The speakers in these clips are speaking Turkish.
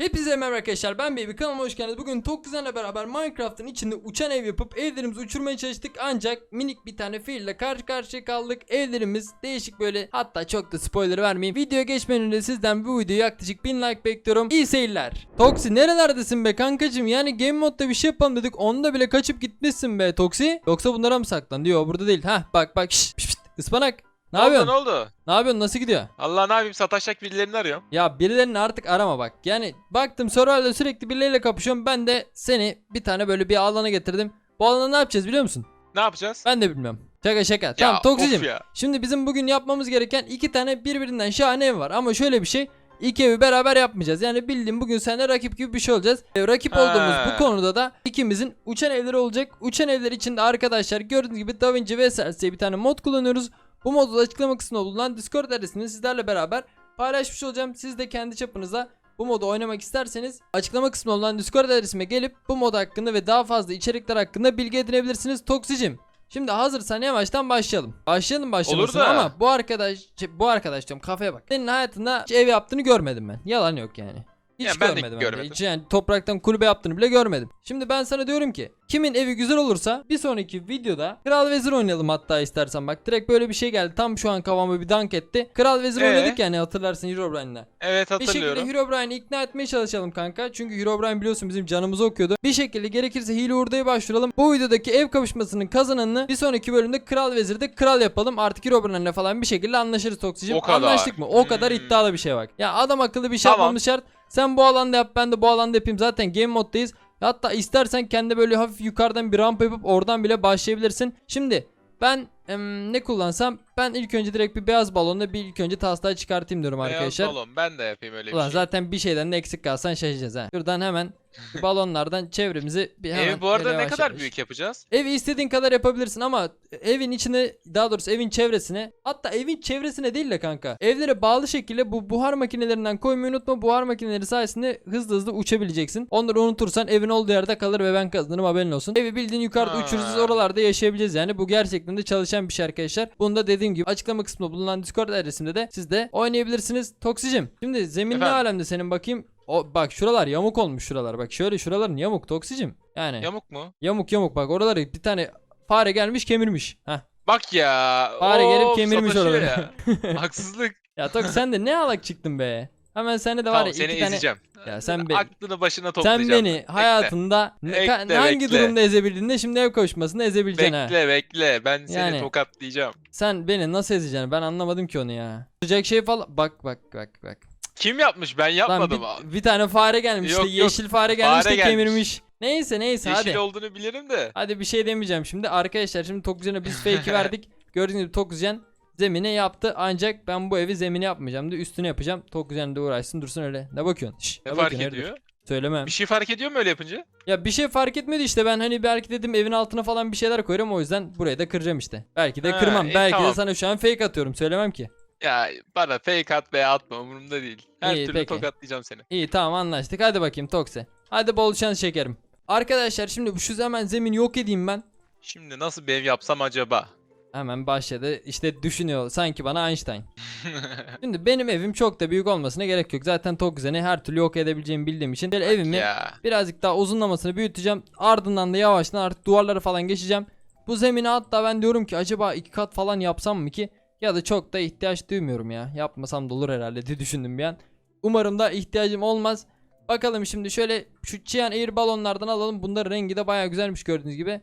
Hepinize merhaba arkadaşlar ben Baby kanalıma hoş geldiniz. Bugün Tokuzan'la beraber Minecraft'ın içinde uçan ev yapıp evlerimizi uçurmaya çalıştık. Ancak minik bir tane fiille karşı karşıya kaldık. Evlerimiz değişik böyle hatta çok da spoiler vermeyeyim. Videoya geçmeden önce sizden bu videoya yaklaşık 1000 like bekliyorum. İyi seyirler. Toksi nerelerdesin be kankacım? Yani game modda bir şey yapalım dedik. Onda bile kaçıp gitmişsin be Toksi. Yoksa bunlara mı saklan diyor burada değil. Hah bak bak şşt, şşt, ıspanak. Ne yapıyorsun? Ne oldu? Ne yapıyorsun? Nasıl gidiyor? Allah ne yapayım sataşacak birilerini arıyorum. Ya birilerini artık arama bak. Yani baktım Survival'da sürekli birileriyle kapışıyorum. Ben de seni bir tane böyle bir alana getirdim. Bu alana ne yapacağız biliyor musun? Ne yapacağız? Ben de bilmiyorum. Şaka şaka. tamam of Toksicim. ya. Şimdi bizim bugün yapmamız gereken iki tane birbirinden şahane ev var. Ama şöyle bir şey. İki evi beraber yapmayacağız. Yani bildiğim bugün seninle rakip gibi bir şey olacağız. E, rakip Ha. olduğumuz bu konuda da ikimizin uçan evleri olacak. Uçan evler için de arkadaşlar gördüğünüz gibi DaVinci diye bir tane mod kullanıyoruz. Bu modu da açıklama kısmında bulunan Discord adresini sizlerle beraber paylaşmış olacağım. Siz de kendi çapınıza bu modu oynamak isterseniz açıklama kısmında bulunan Discord adresime gelip bu mod hakkında ve daha fazla içerikler hakkında bilgi edinebilirsiniz. Toksicim. Şimdi hazırsan yavaştan başlayalım. Başlayalım başlamasına Olur da. ama bu arkadaş şey, bu arkadaş diyorum kafaya bak. Senin hayatında hiç ev yaptığını görmedim ben. Yalan yok yani. Hiç Ya ben de görmedim. de. görmedim. Hiç yani topraktan kulübe yaptığını bile görmedim. Şimdi ben sana diyorum ki kimin evi güzel olursa bir sonraki videoda Kral Vezir oynayalım hatta istersen bak. Direkt böyle bir şey geldi. Tam şu an kafama bir dank etti. Kral Vezir Ee? oynadık yani hatırlarsın Herobrine'la. Evet Bir şekilde hatırlıyorum. Herobrine'i ikna etmeye çalışalım kanka. Çünkü Herobrine biliyorsun bizim canımızı okuyordu. Bir şekilde gerekirse hile hurdaya başvuralım. Bu videodaki ev kapışmasının kazananını bir sonraki bölümde Kral Vezir'de kral yapalım. Artık Herobrine'le falan bir şekilde anlaşırız Toksicim. O kadar. Anlaştık mı? O kadar Hmm. iddialı bir şey bak. Ya adam akıllı bir şey Tamam. yapmamız şart. Sen bu alanda yap ben de bu alanda yapayım. Zaten game moddayız. Hatta istersen kendi böyle hafif yukarıdan bir rampa yapıp oradan bile başlayabilirsin. Şimdi ben em, ne kullansam ben ilk önce direkt bir beyaz balonla bir ilk önce taslağı çıkartayım diyorum Beyaz arkadaşlar. balon ben de yapayım öyle Ulan bir şey. zaten bir şeyden de eksik kalsan şaşacağız ha. Şuradan hemen balonlardan çevremizi bir hemen Evi bu arada ne yavaş kadar yavaş- büyük yapacağız? Evi istediğin kadar yapabilirsin ama evin içine daha doğrusu evin çevresine hatta evin çevresine değil de kanka evlere bağlı şekilde bu buhar makinelerinden koymayı unutma buhar makineleri sayesinde hızlı hızlı uçabileceksin onları unutursan evin olduğu yerde kalır ve ben kazanırım haberin olsun evi bildiğin yukarıda Ha. uçuracağız oralarda yaşayabileceğiz yani bu gerçekten de çalışan bir şey arkadaşlar bunu da dediğim gibi açıklama kısmında bulunan discord adresimde de siz de oynayabilirsiniz Toksicim şimdi zemin ne Efendim? alemde senin bakayım o, bak şuralar yamuk olmuş şuralar bak şöyle şuraların yamuk Toksicim yani Yamuk mu? Yamuk yamuk bak oraları bir tane fare gelmiş kemirmiş. Heh. Bak ya. Fare gelip of, kemirmiş sataşıyor oraları. ya. Haksızlık. Ya Tok sen de ne alak çıktın be. Hemen sende de var tamam ya seni iki tane. ezeceğim. Ya sen be- Aklını başına toplayacağım. Sen beni Bekle. hayatında ne- ka- Bekle, hangi bekle. durumda ezebildiğinde şimdi ev kavuşmasında ezebileceksin ha. Bekle bekle ben seni Yani. tokatlayacağım. Sen beni nasıl ezeceksin ben anlamadım ki onu ya. Sıcak şey falan bak bak bak bak. Kim yapmış ben Lan yapmadım. bir, bir tane fare gelmiş Yok, işte yok. yeşil fare gelmiş Fare de gelmiş. kemirmiş. Neyse neyse Yeşil hadi. olduğunu bilirim de. Hadi bir şey demeyeceğim şimdi. Arkadaşlar şimdi Tokuzcan'a biz fake'i verdik. Gördüğünüz gibi Tokuzcan zemine yaptı. Ancak ben bu evi zemine yapmayacağım da üstüne yapacağım. Tokuzcan da uğraşsın dursun öyle. Ne bakıyorsun? Şş, Ne ne fark bakıyorsun? Ediyor? Söylemem. Bir şey fark ediyor mu öyle yapınca? Ya bir şey fark etmedi işte ben hani belki dedim evin altına falan bir şeyler koyarım o yüzden burayı da kıracağım işte. Belki de Ha, kırmam. iyi, belki de tamam. sana şu an fake atıyorum. Söylemem ki. Ya bana fake at veya atma umurumda değil. Her İyi, türlü peki. tokatlayacağım seni. İyi tamam anlaştık. Hadi bakayım Tokse. Hadi bol şans şekerim. Arkadaşlar şimdi bu şu hemen zemin yok edeyim ben. Şimdi nasıl bir ev yapsam acaba? Hemen başladı. İşte düşünüyor sanki bana Einstein. Şimdi benim evim çok da büyük olmasına gerek yok. Zaten Tokzen'i her türlü yok edebileceğimi bildiğim için böyle evimi ya. birazcık daha uzunlamasını büyüteceğim. Ardından da yavaştan artık duvarları falan geçeceğim. Bu zemine hatta ben diyorum ki acaba iki kat falan yapsam mı ki? Ya da çok da ihtiyaç duymuyorum ya. Yapmasam da olur herhalde diye düşündüm bir an. Umarım da ihtiyacım olmaz. Bakalım şimdi şöyle şu Çiyan Air balonlardan alalım. Bunların rengi de baya güzelmiş gördüğünüz gibi.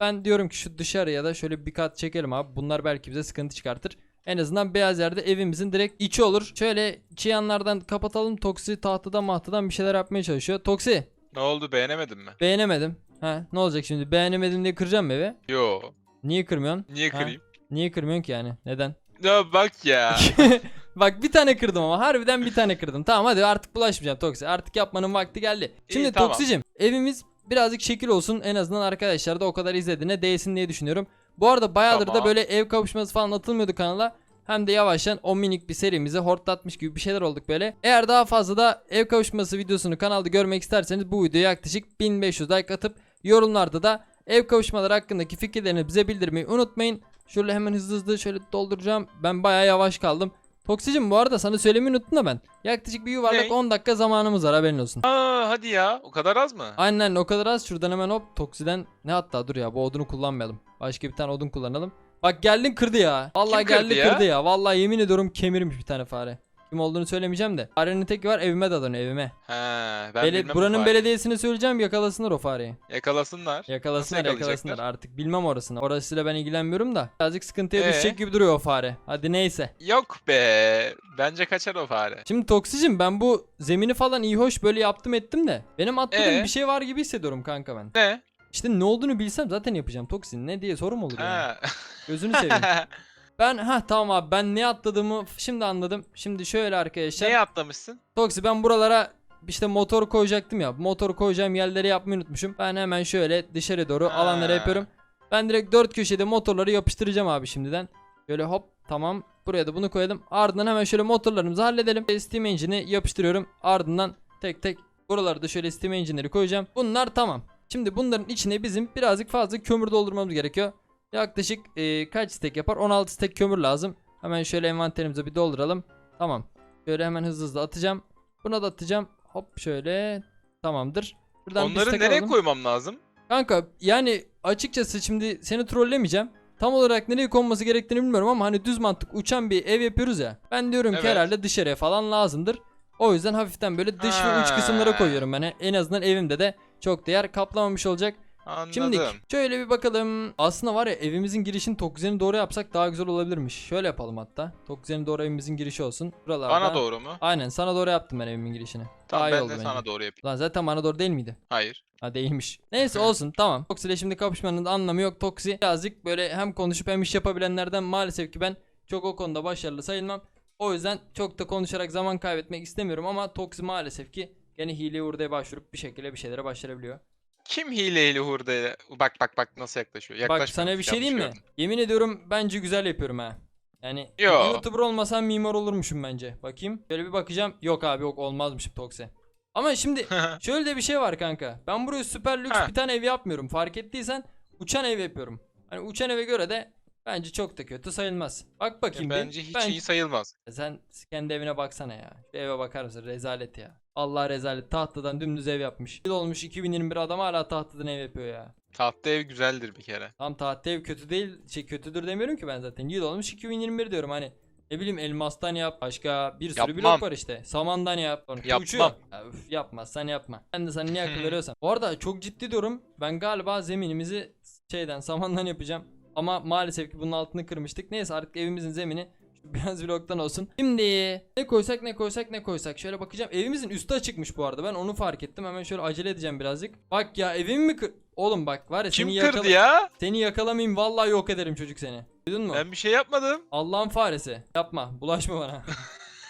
Ben diyorum ki şu dışarıya da şöyle bir kat çekelim abi. Bunlar belki bize sıkıntı çıkartır. En azından beyaz yerde evimizin direkt içi olur. Şöyle çiyanlardan kapatalım. Toksi tahtadan mahtadan bir şeyler yapmaya çalışıyor. Toksi Ne oldu beğenemedin mi? beğenemedim. Ha ne olacak şimdi? Beğenemedim diye kıracağım mı evi? Yo. Niye kırmıyorsun? Niye Ha? kırayım? Niye kırmıyorsun ki yani? Neden? Ya bak ya. Bak bir tane kırdım ama harbiden bir tane kırdım. Tamam hadi artık bulaşmayacağım Toksi. Artık yapmanın vakti geldi. Şimdi tamam. Toksicim evimiz birazcık şekil olsun. En azından arkadaşlar da o kadar izlediğine değsin diye düşünüyorum. Bu arada bayağıdır da Tamam. böyle ev kavuşması falan atılmıyordu kanala. Hem de yavaştan o minik bir serimizi hortlatmış gibi bir şeyler olduk böyle. Eğer daha fazla da ev kavuşması videosunu kanalda görmek isterseniz bu videoya yaklaşık 1500 like atıp yorumlarda da ev kavuşmaları hakkındaki fikirlerini bize bildirmeyi unutmayın. Şöyle hemen hızlı hızlı şöyle dolduracağım. Ben bayağı yavaş kaldım. Toksicim bu arada sana söylemeyi unuttum da ben. Yaklaşık bir yuvarlak Ney? 10 dakika zamanımız var haberin olsun. Aa hadi ya. O kadar az mı? Aynen o kadar az şuradan hemen hop toksiden ne hatta dur ya bu odunu kullanmayalım. Başka bir tane odun kullanalım. Bak geldin kırdı ya. Vallahi Kim kırdı geldi ya? kırdı ya. Vallahi yemin ediyorum kemirmiş bir tane fare. Kim olduğunu söylemeyeceğim de. Farenin teki var evime dadanıyor evime. He, ben Bele- bilmem buranın fareyi. belediyesine söyleyeceğim yakalasınlar o fareyi. Yakalasınlar. Yakalasınlar Nasıl yakalasınlar yakalayacaklar? artık bilmem orasını. Orasıyla ben ilgilenmiyorum da. Birazcık sıkıntıya Ee? düşecek gibi duruyor o fare. Hadi neyse. Yok be. Bence kaçar o fare. Şimdi toksicim ben bu zemini falan iyi hoş böyle yaptım ettim de. Benim atladığım Ee? bir şey var gibi hissediyorum kanka ben. Ne? İşte ne olduğunu bilsem zaten yapacağım toksin. Ne diye sorum olur ya. Ha. Gözünü seveyim. Ben ha tamam abi ben ne atladığımı şimdi anladım. Şimdi şöyle arkadaşlar. Neye atlamışsın? Toksi ben buralara işte motor koyacaktım ya. Motor koyacağım yerleri yapmayı unutmuşum. Ben hemen şöyle dışarı doğru Ha. alanlara yapıyorum. Ben direkt dört köşede motorları yapıştıracağım abi şimdiden. Şöyle hop tamam. Buraya da bunu koyalım. Ardından hemen şöyle motorlarımızı halledelim. Steam Engine'i yapıştırıyorum. Ardından tek tek buraları da şöyle Steam Engine'leri koyacağım. Bunlar tamam. Şimdi bunların içine bizim birazcık fazla kömür doldurmamız gerekiyor. Yaklaşık e, kaç stek yapar? 16 stek kömür lazım. Hemen şöyle envanterimize bir dolduralım. Tamam. Şöyle hemen hızlı hızlı atacağım. Buna da atacağım. Hop şöyle. Tamamdır. Buradan bir Onları nereye alalım. koymam lazım? Kanka yani açıkçası şimdi seni trollemeyeceğim. Tam olarak nereye konması gerektiğini bilmiyorum ama hani düz mantık uçan bir ev yapıyoruz ya. Ben diyorum ki Evet. herhalde dışarıya falan lazımdır. O yüzden hafiften böyle dış ve uç Ha. kısımlara koyuyorum ben. En azından evimde de çok da yer kaplamamış olacak. Anladım. Şimdi şöyle bir bakalım. Aslında var ya evimizin girişini Tokzen'i doğru yapsak daha güzel olabilirmiş. Şöyle yapalım hatta. Tokzen'i doğru evimizin girişi olsun. Buralarda. Bana doğru mu? Aynen sana doğru yaptım ben evimin girişini. Tamam daha iyi ben oldu de bence. sana doğru yapayım. Lan zaten bana doğru değil miydi? Hayır. Ha değilmiş. Neyse olsun tamam. Toksi ile şimdi kapışmanın anlamı yok. Toksi birazcık böyle hem konuşup hem iş yapabilenlerden maalesef ki ben çok o konuda başarılı sayılmam. O yüzden çok da konuşarak zaman kaybetmek istemiyorum ama Toksi maalesef ki gene hile hurdaya başvurup bir şekilde bir şeylere başarabiliyor. Kim hileyle hurdayla? Bak bak bak nasıl yaklaşıyor. Yaklaşmıyor. Bak sana bir şey diyeyim mi? Yemin ediyorum bence güzel yapıyorum ha. Yani Yo. YouTuber olmasam mimar olurmuşum bence. Bakayım. Şöyle bir bakacağım. Yok abi yok olmazmışım Toksi. Ama şimdi Şöyle de bir şey var kanka. Ben buraya süper lüks Ha. bir tane ev yapmıyorum. Fark ettiysen uçan ev yapıyorum. Hani uçan eve göre de bence çok da kötü sayılmaz. Bak bakayım bir. Bence hiç Ben- iyi sayılmaz. Sen kendi evine baksana ya. Şu eve bakar mısın? Rezalet ya. Allah rezalet. Tahtadan dümdüz ev yapmış. Yıl olmuş 2021 adam hala tahtadan ev yapıyor ya. Tahta ev güzeldir bir kere. Tam tahta ev kötü değil. Şey kötüdür demiyorum ki ben zaten. Yıl olmuş 2021 diyorum hani. Ne bileyim elmastan yap. Başka bir sürü blok Yapmam. var işte. Samandan yap. Sonra Yapmam. uçuyor. Ya, üf, yapmazsan yapma. Ben de sana niye akıl veriyorsam. Bu arada çok ciddi diyorum. Ben galiba zeminimizi şeyden samandan yapacağım. Ama maalesef ki bunun altını kırmıştık. Neyse artık evimizin zemini biraz bloktan olsun. Şimdi ne koysak ne koysak ne koysak. Şöyle bakacağım. Evimizin üstü açıkmış bu arada. Ben onu fark ettim. Hemen şöyle acele edeceğim birazcık. Bak ya evimi mi kır... Oğlum bak var ya Kim seni kırdı ya? Seni yakalamayayım vallahi yok ederim çocuk seni. Duydun mu? Ben bir şey yapmadım. Allah'ın faresi. Yapma. Bulaşma bana.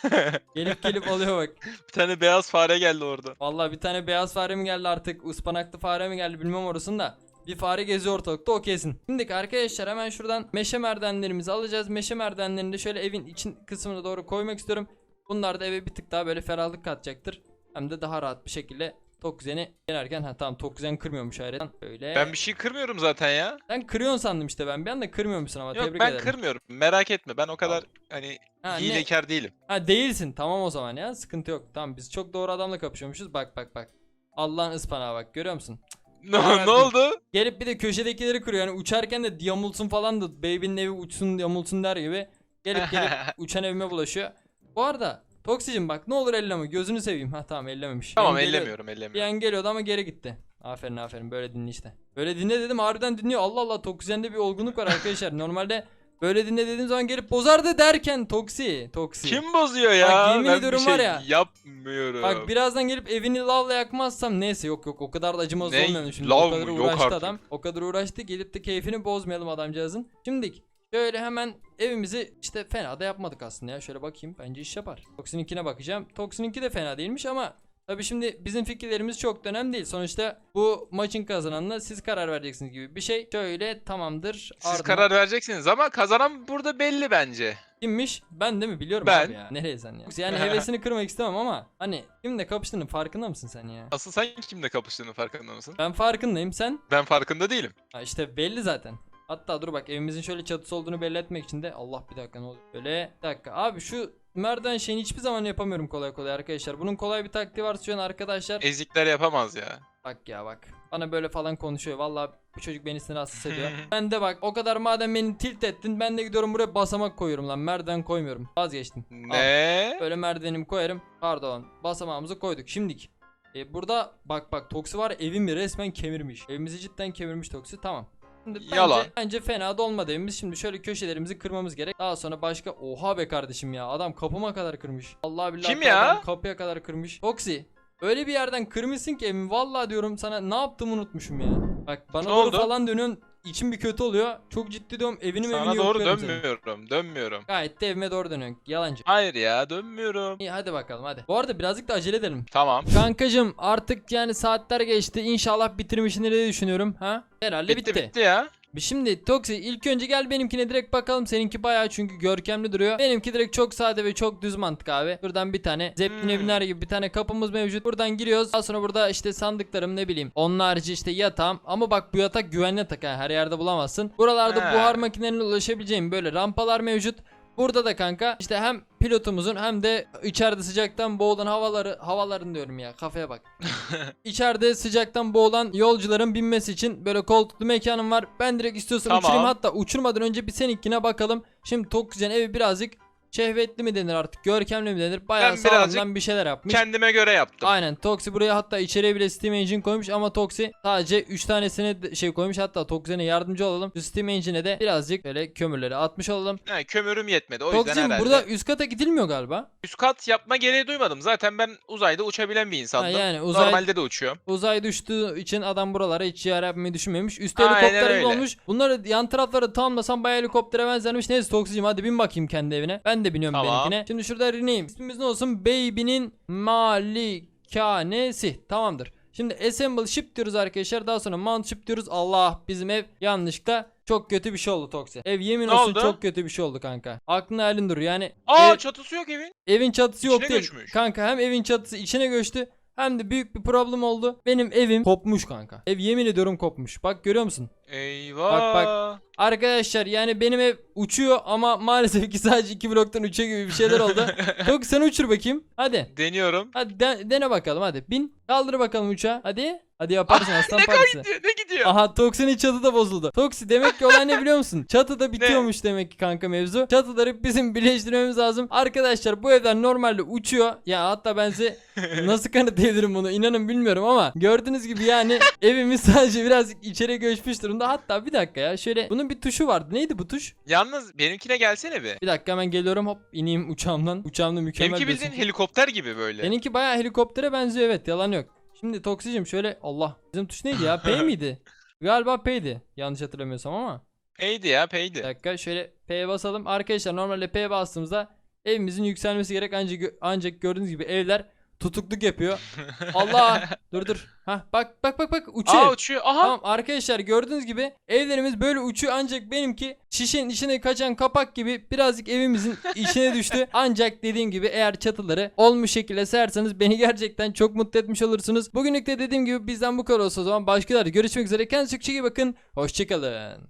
gelip gelip alıyor bak. Bir tane beyaz fare geldi orada. Vallahi bir tane beyaz fare mi geldi artık? ıspanaklı fare mi geldi bilmem orasını da. Bir fare geziyor ortalıkta o kesin. Şimdi arkadaşlar hemen şuradan meşe merdivenlerimizi alacağız. Meşe merdivenlerini de şöyle evin için kısmına doğru koymak istiyorum. Bunlar da eve bir tık daha böyle ferahlık katacaktır. Hem de daha rahat bir şekilde Tokzen'i yenerken ha tamam Tokzen kırmıyormuş hayretten. Böyle. Ben bir şey kırmıyorum zaten ya. Sen kırıyorsun sandım işte ben. Bir anda kırmıyormuşsun ama Yok tebrik ben ederim. kırmıyorum. Merak etme. Ben o kadar hani Ha, ne- hilekar değilim. Ha değilsin tamam o zaman ya sıkıntı yok. Tamam biz çok doğru adamla kapışıyormuşuz bak bak bak. Allah'ın ıspanağı bak görüyor musun? Ne, ne oldu? Gelip bir de köşedekileri kırıyor yani uçarken de yamulsun falan da baby'nin evi uçsun yamulsun der gibi. Gelip gelip uçan evime bulaşıyor. Bu arada Toksicim bak ne olur elleme gözünü seveyim. Ha tamam ellememiş. Tamam an geliyor- ellemiyorum Bir ellemiyorum. an geliyordu ama geri gitti. Aferin aferin böyle dinle işte. Böyle dinle dedim harbiden dinliyor. Allah Allah Toksijen'de bir olgunluk var arkadaşlar. Normalde böyle dinle dediğim zaman gelip bozardı derken Toksi. Toksi. Kim bozuyor ya? Bak, yemin ben ediyorum bir şey var ya. yapmıyorum. Bak birazdan gelip evini lavla yakmazsam neyse yok yok o kadar da acımasız Ne? olmayalım şimdi. Lav o kadar mı? Yok uğraştı artık. adam. O kadar uğraştı gelip de keyfini bozmayalım adamcağızın. Şimdi şöyle hemen evimizi işte fena da yapmadık aslında ya. Şöyle bakayım bence iş yapar. Toksininkine bakacağım. Toksininki de fena değilmiş ama Tabi şimdi bizim fikirlerimiz çok da önemli değil. Sonuçta bu maçın kazananına siz karar vereceksiniz gibi bir şey. Şöyle tamamdır. Siz Ardından- karar vereceksiniz ama kazanan burada belli bence. Kimmiş? Ben de mi? Biliyorum Ben. abi ya. Nereye sen ya? Yani hevesini kırmak istemem ama hani kimle kapıştığının farkında mısın sen ya? Asıl sen kimle kapıştığının farkında mısın? Ben farkındayım sen. Ben farkında değilim. Ha işte belli zaten. Hatta dur bak evimizin şöyle çatısı olduğunu belli etmek için de Allah bir dakika ne oluyor? Böyle bir dakika abi şu merdiven şeyini hiçbir zaman yapamıyorum kolay kolay arkadaşlar. Bunun kolay bir taktiği var şu an arkadaşlar. Ezikler yapamaz ya. Bak ya bak. Bana böyle falan konuşuyor. Vallahi bu çocuk beni sinir hastası ediyor. ben de bak o kadar madem beni tilt ettin ben de gidiyorum buraya basamak koyuyorum lan. Merdiven koymuyorum. Vazgeçtim. Al. Ne? Böyle merdivenimi koyarım. Pardon. Basamağımızı koyduk. Şimdiki. E, burada bak bak Toksi var evimi resmen kemirmiş. Evimizi cidden kemirmiş Toksi. Tamam. Şimdi bence, Yalan. bence fena da olmadı evimiz. Şimdi şöyle köşelerimizi kırmamız gerek. Daha sonra başka oha be kardeşim ya. Adam kapıma kadar kırmış. Allah billahi Kim ya? adam kapıya kadar kırmış. Toksi. Öyle bir yerden kırmışsın ki evimi. Vallahi diyorum sana ne yaptığımı unutmuşum ya. Bak bana Ne doğru oldu? falan dönüyorsun. İçim bir kötü oluyor. Çok ciddi diyorum evini Sana evini doğru yokluyorum senin. dönmüyorum. Dönmüyorum. Gayet de evime doğru dönüyorsun. Yalancı. Hayır ya dönmüyorum. İyi hadi bakalım hadi. Bu arada birazcık da acele edelim. Tamam. Kankacım artık yani saatler geçti. İnşallah bitirmişsindir diye düşünüyorum. Ha? Herhalde bitti. bitti ya. Şimdi Toksi ilk önce gel benimkine direkt bakalım. Seninki bayağı çünkü görkemli duruyor. Benimki direkt çok sade ve çok düz mantık abi. Buradan bir tane zepline Hmm. biner gibi bir tane kapımız mevcut. Buradan giriyoruz. Daha sonra burada işte sandıklarım ne bileyim. Onun harici işte yatağım. Ama bak bu yatak güvenli yatak ha. Her yerde bulamazsın. Buralarda buhar makinelerine ulaşabileceğim böyle rampalar mevcut. Burada da kanka işte hem pilotumuzun hem de içeride sıcaktan boğulan havaları havaların diyorum ya kafaya bak. İçeride sıcaktan boğulan yolcuların binmesi için böyle koltuklu mekanım var. Ben direkt istiyorsan Tamam. uçurayım hatta uçurmadan önce bir seninkine bakalım. Şimdi Tokyo'nun evi birazcık şehvetli mi denir artık görkemli mi denir bayağı Ben sağlamdan birazcık bir şeyler yapmış. Kendime göre yaptım. Aynen Toksi buraya hatta içeriye bile Steam Engine koymuş ama Toksi sadece 3 tanesini de- şey koymuş hatta Toksi'ne yardımcı olalım. Şu Steam Engine'e de birazcık böyle kömürleri atmış olalım. He, kömürüm yetmedi. O yüzden herhalde. burada üst kata gidilmiyor galiba. Üst kat yapma gereği duymadım. Zaten ben uzayda uçabilen bir insandım. Ha, yani uzay- Normalde de uçuyorum. Uzay düştüğü için adam buralara hiç yer yapmayı düşünmemiş. Üstte Aynen helikopter öyle. olmuş. Bunları yan tarafları tamamlasam bayağı helikoptere benzermiş. Neyse Toksi'cim hadi bin bakayım kendi evine. Ben de biniyorum Tamam. benimkine. Şimdi şurada reneyim. İsmimiz ne olsun? Baby'nin malikanesi. Tamamdır. Şimdi assemble ship diyoruz arkadaşlar. Daha sonra mount ship diyoruz. Allah bizim ev yanlışlıkla çok kötü bir şey oldu Toksi. Ev yemin Ne olsun oldu? çok kötü bir şey oldu kanka. Aklın halin dur. Yani Aa ev- çatısı yok evin. Evin çatısı yok İçine değil. göçmüş. Kanka hem evin çatısı içine göçtü hem de büyük bir problem oldu. Benim evim kopmuş kanka. Ev yemin ediyorum kopmuş. Bak görüyor musun? Eyvah. Bak, bak. Arkadaşlar yani benim ev uçuyor ama maalesef ki sadece iki bloktan uçuyor gibi bir şeyler oldu. Çok sen uçur bakayım. Hadi. Deniyorum. Hadi de- dene bakalım hadi. Bin. Kaldır bakalım uçağı. Hadi. Hadi yaparsın aslan ne partisi. gidiyor? Ne gidiyor? Aha Toksi'nin çatı da bozuldu. Toksi demek ki olay ne biliyor musun? Çatıda bitiyormuş demek ki kanka mevzu. Çatıları bizim birleştirmemiz lazım. Arkadaşlar bu evler normalde uçuyor. Ya hatta ben size nasıl kanıtlayabilirim bunu inanın bilmiyorum ama gördüğünüz gibi yani evimiz sadece birazcık içeri göçmüş durumda. Hatta bir dakika ya şöyle bunun bir tuşu vardı. Neydi bu tuş? Yalnız benimkine gelsene bir. Bir dakika hemen geliyorum hop ineyim uçağımdan. Uçağımda mükemmel Benimki bir bildiğin sim- helikopter gibi böyle. Seninki bayağı helikoptere benziyor evet yalan yok. Şimdi Toksicim şöyle Allah bizim tuş neydi ya P miydi? Galiba P'ydi yanlış hatırlamıyorsam ama. Paydi ya Bir paydi. dakika şöyle P'ye basalım. Arkadaşlar normalde P bastığımızda evimizin yükselmesi gerek ancak ancak gördüğünüz gibi evler tutukluk yapıyor. Allah dur dur. Hah bak bak bak bak uçuyor. Aa uçuyor. Aha. Tamam arkadaşlar gördüğünüz gibi evlerimiz böyle uçuyor ancak benimki şişenin içine kaçan kapak gibi birazcık evimizin içine düştü. Ancak dediğim gibi eğer çatıları olmuş şekilde serseniz beni gerçekten çok mutlu etmiş olursunuz. Bugünlük de dediğim gibi bizden bu kadar olsa o zaman başkaları görüşmek üzere. Kendinize çok iyi bakın. Hoşçakalın.